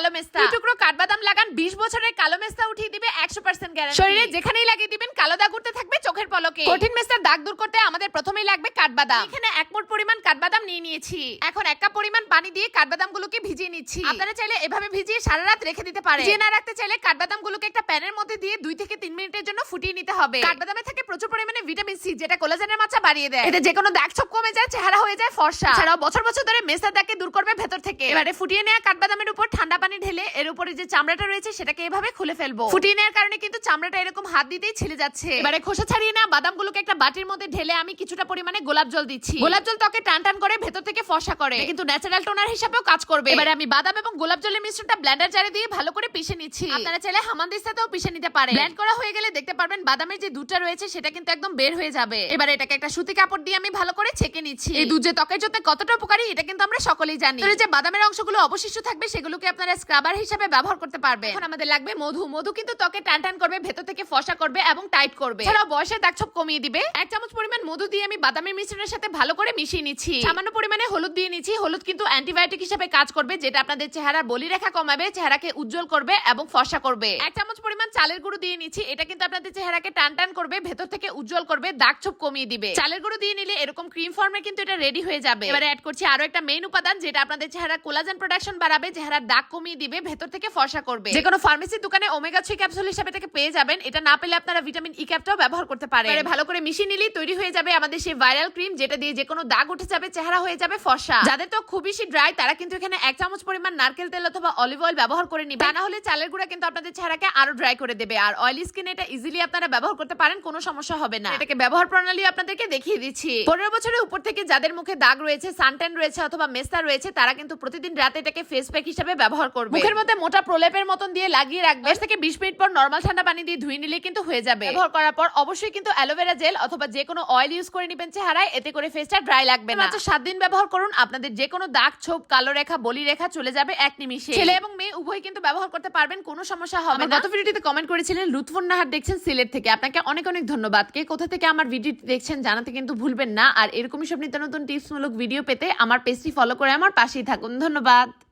কালো মেস্তা। দুই টুকরো কাঠবাদাম লাগান বিশ বছরের কালো মেস্তা উঠিয়ে দিবে একশো পার্সেন্ট গ্যারান্টি শরীরে যেখানেই লাগিয়ে দিবেন কালো দাগ উঠতে থাকবে চোখের পলকে। কঠিন মেস্তার দাগ দূর করতে আমাদের প্রথমেই লাগবে কাঠবাদাম। এখানে এক মোট পরিমাণ কাঠবাদাম নিয়ে নিয়েছি। এখন এক কাপ পরিমাণ পানি দিয়ে কাঠবাদাম গুলোকে ভিজিয়ে নিচ্ছি। আপনারা চাইলে এভাবে ভিজিয়ে সারা রাত রেখে দিতে পারেন। ভিজিয়ে না রাখতে চাইলে কাঠবাদাম গুলোকে একটা প্যানের মধ্যে দিয়ে দুই থেকে তিন জন্য ফুটিয়ে নিতে হবে। কাঠবাদামে থাকে প্রচুর পরিমাণে ভিটামিন সি যেটা কোলাজেনের মাত্রা বাড়িয়ে দেয়। এতে যে কোনো দাগ ছোপ কমে যায় চেহারা হয়ে যায় ফর্সা। ছাড়াও বছর বছর ধরে মেসা দাগকে দূর করবে ভেতর থেকে। এবারে ফুটিয়ে নেওয়া কাঠবাদামের উপর ঠান্ডা পানি ঢেলে এর উপরে যে চামড়াটা রয়েছে সেটাকে এভাবে খুলে ফেলব। ফুটিয়ে নেওয়ার কারণে কিন্তু চামড়াটা এরকম হাত দিতেই ছিলে যাচ্ছে। এবারে খোসা ছাড়িয়ে নেওয়া বাদামগুলোকে বাটির মধ্যে ঢেলে আমি কিছুটা পরিমাণে গোলাপ জল দিচ্ছি। গোলাপ জল ত্বকে টান টান করে ভেতর থেকে ফসা করে। কিন্তু ন্যাচারাল টোনার হিসাবেও কাজ করবে। এবারে আমি বাদাম এবং গোলাপ জলের মিশ্রণটা ব্লেন্ডার জারে দিয়ে ভালো করে পিষে নিচ্ছি। আপনারা চাইলে হামানদিস্তাতেও পিষে নিতে পারেন। ব্লেন্ড করা হয়ে গেলে দেখতে পারবেন বাদামের যে দুধটা রয়েছে সেটা কিন্তু একদম বের হয়ে যাবে। এবারে এটাকে একটা সুতি কাপড় দিয়ে আমি ভালো করে ছেঁকে নিচ্ছি। এই দুধ যে ত্বকের জন্য কতটা উপকারী এটা কিন্তু আমরা সকলেই জানি। যে বাদামের অংশগুলো অবশিষ্ট থাকবে সেগুলোকে আপনারা স্ক্রাবার হিসেবে ব্যবহার করতে পারবে এখন আমাদের লাগবে মধু। মধু কিন্তু ত্বকে টান টান করবে ভেতর থেকে ফসা করবে এবং টাইট করবে। এছাড়াও বয়সের দাগ ছোপ কমিয়ে দিবে। এক চামচ পরিমাণ মধু দিয়ে আমি বাদামের মিশ্রণের সাথে ভালো করে মিশিয়ে নিচ্ছি। সামান্য পরিমাণে হলুদ দিয়ে নিচ্ছি। হলুদ কিন্তু অ্যান্টিবায়োটিক হিসেবে কাজ করবে, যেটা আপনাদের চেহারার বলি রেখা কমাবে, চেহারাকে উজ্জ্বল করবে এবং ফসা করবে। এক চামচ পরিমাণ চালের গুঁড়ো দিয়ে নিচ্ছি। এটা কিন্তু আপনাদের চেহারাকে টান টান করবে, ভেতর থেকে উজ্জ্বল করবে, দাগ ছোপ কমিয়ে দিবে। চালের গুঁড়ো দিয়ে নিলে এরকম ক্রিম ফর্মে কিন্তু এটা রেডি হয়ে যাবে। এবারে অ্যাড করছি আরও একটা মেইন উপাদান, যেটা আপনাদের চেহারা কোলাজেন প্রোডাকশন বাড়াবে, চেহারার দাগ কমিয়ে দিবে, ভেতর থেকে ফসা করবে। যে কোনো ফার্মেসির দোকানে ওমেগা থ্রি ক্যাপসুল হিসেবে থেকে পেয়ে যাবেন। এটা না পেলে আপনারা ভিটামিন ই ক্যাপটাও ব্যবহার করতে পারেন। ভালো করে মিশিয়ে নিলেই তৈরি হয়ে যাবে আমাদের সেই ভাইরাল ক্রিম যেটা দিয়ে যে কোনো দাগ উঠে যাবে চেহারা হয়ে যাবে ফসা যাদের তো খুব বেশি ড্রাই তারা কিন্তু এখানে এক চামচ পরিমাণ নারকেল তেল অথবা অলিভ অয়েল ব্যবহার করে নিবে। তা না হলে চালের গুঁড়া কিন্তু আপনাদের চেহারাকে আরও ড্রাই করে দেবে। আর অয়েলি স্কিন এটা ইজিলি আপনারা ব্যবহার করতে পারেন কোনো সমস্যা হবে না। এটাকে ব্যবহার প্রণালী আপনাদেরকে দেখিয়ে দিচ্ছি। পনেরো বছরের উপর থেকে যাদের মুখে দাগ রয়েছে সানটেন রয়েছে অথবা মেস্তা রয়েছে তারা কিন্তু প্রতিদিন রাতে এটাকে ফেস প্যাক হিসেবে ব্যবহার করবে। মুখের মধ্যে মোটা প্রলেপের মতন দিয়ে লাগিয়ে রাখবে। দশ থেকে বিশ মিনিট পর নর্মাল ঠান্ডা পানি দিয়ে ধুয়ে নিলে কিন্তু হয়ে যাবে। ব্যবহার করার পর অবশ্যই কিন্তু অ্যালোভেরা জেল অথবা যে কোনো অয়েল ইউজ করে নেবেন চেহারায় এতে করে ফেসটা ড্রাই লাগবে না। মাত্র সাত দিন ব্যবহার করুন। আপনাদের যে কোনো দাগ ছোপ কালো রেখা বলি রেখা চলে যাবে এক নিমিষে ছেলে এবং মেয়ে উভয় কিন্তু ব্যবহার করতে পারবেন কোনো সমস্যা হবে না। গত ভিডিওতে কমেন্ট করেছিলেন লুৎফুন নাহার দেখছেন সিলেট থেকে। আপনাকে অনেক অনেক ধন্যবাদ। কে কোথা থেকে আমার ভিডিওটি দেখছেন জানাতে কিন্তু ভুলবেন না। আর এরকমই সব নিত্য নতুন টিপসমূলক ভিডিও পেতে আমার পেজটি ফলো করে আমার পাশেই থাকুন। ধন্যবাদ।